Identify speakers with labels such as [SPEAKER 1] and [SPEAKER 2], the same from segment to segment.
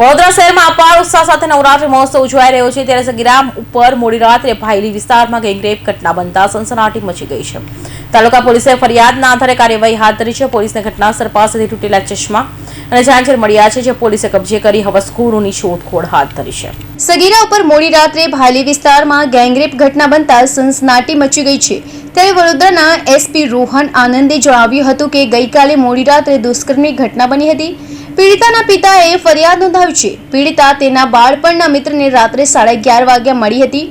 [SPEAKER 1] વડોદરા શહેરમાં અપાર ઉત્સાહ સાથે નવરાત્રી મહોત્સવ ઉજવાઈ રહ્યો છે. ત્યારે સગીરામ ઉપર મોડી રાત્રે ભાયલી વિસ્તારમાં ગેંગરેપ ઘટના બનતા સનસનાટી મચી ગઈ છે. તાલુકા પોલીસે ફરિયાદના આધારે કાર્યવાહી હાથ ધરી છે. પોલીસને ઘટનાસ્થળ પાસેથી તૂટેલા ચશ્મા અને ચાંચર મળ્યા છે જે પોલીસે કબજે કરી હવસખોરોની શોધખોળ હાથ ધરી છે.
[SPEAKER 2] સગીરા ઉપર મોડી રાત્રે ભાલી વિસ્તારમાં ગેંગરેપ ઘટના બનતા સનસનાટી મચી ગઈ છે. ત્યારે વડોદરાના એસપી રોહન આનંદે જણાવ્યું હતું કે ગઈકાલે મોડી રાત્રે દુષ્કર્મની ઘટના બની હતી. પીડિતાના પિતાએ ફરિયાદ નોંધાવી છે. પીડિતા તેના બાળપણના મિત્રને રાત્રે સાડા અગિયાર વાગ્યા મળી હતી.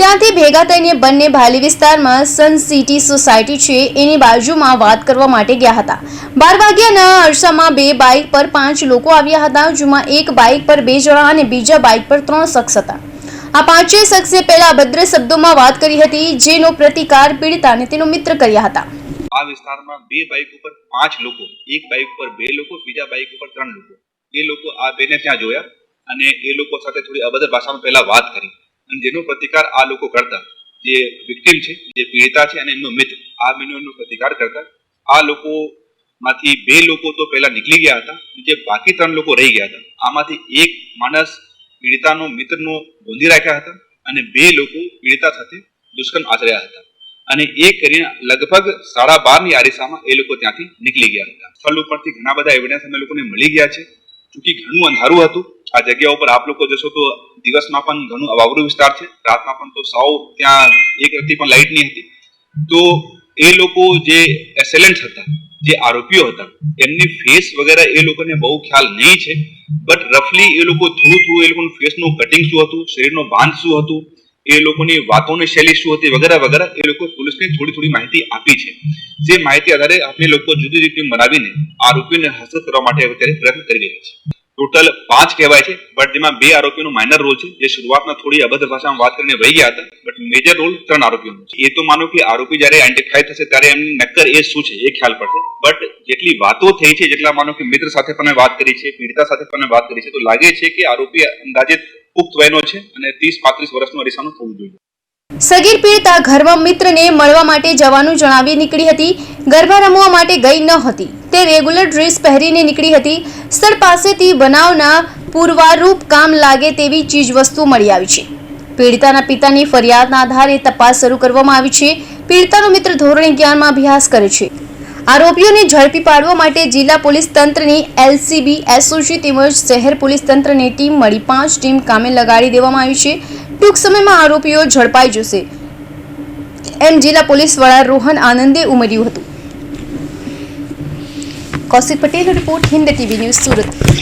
[SPEAKER 2] ત્યાંથી ભેગા થઈને બંને ભાલી વિસ્તારમાં સન સિટી સોસાયટી છે, એની બાજુમાં વાત કરવા માટે ગયા હતા. બાર વાગ્યાના અરસામાં બે બાઇક પર પાંચ લોકો આવ્યા હતા, જેમાં એક બાઇક પર બે જણા અને બીજા બાઇક પર ત્રણ શખ્સ હતા. આ પાંચેય શખ્સે પહેલા અભદ્ર શબ્દોમાં વાત કરી હતી, જેનો પ્રતિકાર પીડિતાને તેનો મિત્ર કર્યા હતા.
[SPEAKER 3] આ વિસ્તારમાં બે બાઇક ઉપર પાંચ લોકો, એક બાઇક ઉપર બે લોકો, બીજા બાઇક ઉપર ત્રણ લોકો. એ લોકો આ બેને ત્યાં જોયા અને એ લોકો સાથે થોડી અભદ્ર ભાષામાં પહેલા વાત કરી. અને જેનો પ્રતિકાર આ લોકો કરતા, જે વિક્ટિમ છે, જે પીડિતા છે અને એમનો મિત્ર, આ બેનો પ્રતિકાર કરતા. આ લોકો માંથી બે લોકો તો પહેલા નીકળી ગયા હતા જે બાકી ત્રણ લોકો રહી ગયા હતા. આમાંથી એક માણસ પીડિતાનો મિત્રનો બોંધી રાખ્યા હતા અને બે લોકો પીડિતા સાથે દુષ્કર્મ આચર્યા હતા. અને એ કરીને લગભગ સાડા બારની આરિસામાં એ લોકો ત્યાંથી નીકળી ગયા હતા. સ્થળ ઉપરથી ઘણા બધા એવિડન્સ અમે લોકોને મળી ગયા છે. ચૂંકી ઘણું અંધારું હતું. આ જગ્યા ઉપર આપ લોકો જશો તો દિવસમાં પણ ઘણું અવાવરું વિસ્તાર છે. રાતમાં પણ તો સાવ ત્યાં એક રતી પણ લાઇટ નહીં હતી. તો એ લોકો જે એસેલેન્ટ હતા, જે આરોપીઓ હતા, એમની ફેસ વગેરે એ લોકોને બહુ ખ્યાલ નહીં છે. બટ રફલી એ લોકો થોડું થોડું એ લોકોનું ફેસનું કટિંગ શું હતું, શરીરનો બાંધ શું હતું, એ લોકોની વાતોની શૈલી શું હતી વગેરે વગેરે એ લોકો પોલીસને થોડી થોડી માહિતી આપી છે. જે માહિતી આધારે આપણે લોકો જુદી ટીમ બનાવીને આરોપીઓને હસ્તક કરવા માટે અત્યારે પ્રયત્ન કરી રહ્યા છે ટોટલ પાંચ કહેવાય છે બટ જેમાં બે આરોપીનો માઇનર રોલ છે. જે શરૂઆતમાં થોડી અભદ્ર ભાષામાં વાત કરીને વહી ગયા હતા બટ મેજર રોલ ત્રણ આરોપીઓનો છે. એ તો માનો કે આરોપી જ્યારે આઈડેન્ટિફાઈ થશે ત્યારે એમની નક્કર એ શું છે, એ ખ્યાલ પડશે. બટ જેટલી વાતો થઈ છે, જેટલા માનો કે મિત્ર સાથે પણ વાત કરી છે, પીડિતા સાથે પણ વાત કરી છે, તો લાગે છે કે આરોપી અંદાજે પુખ્ત વયનો છે અને ત્રીસ પાંત્રીસ વર્ષનો અરીસાનો થવું જોઈએ.
[SPEAKER 2] સગીર પીડિતા ઘરમાં મિત્રને મળવા માટે જવાનું જણાવી નીકળી હતી. ગરબા રમવા માટે ગઈ ન હતી. તે રેગ્યુલર ડ્રેસ પહેરીને નીકળી હતી. સ્થળ પાસેથી બનાવના પૂર્વારૂપ કામ લાગે તેવી ચીજવસ્તુ મળી આવી છે. પીડિતાના પિતાની ફરિયાદના આધારે તપાસ શરૂ કરવામાં આવી છે. પીડિતાનો મિત્ર ધોરણ અગિયારમાં અભ્યાસ કરે છે. આરોપીઓને ઝડપી પાડવા માટે જિલ્લા પોલીસ તંત્રની એલસીબી એસઓજી તેમજ શહેર પોલીસ તંત્રની ટીમ મળી પાંચ ટીમ કામે લગાડી દેવામાં આવી છે. ટૂંક સમયમાં આરોપીઓ ઝડપાઈ જશે. એમ જિલ્લા પોલીસ વડા રોહન આનંદે ઉમેર્યું હતું. Kaushik Patel report Hind TV news Surat.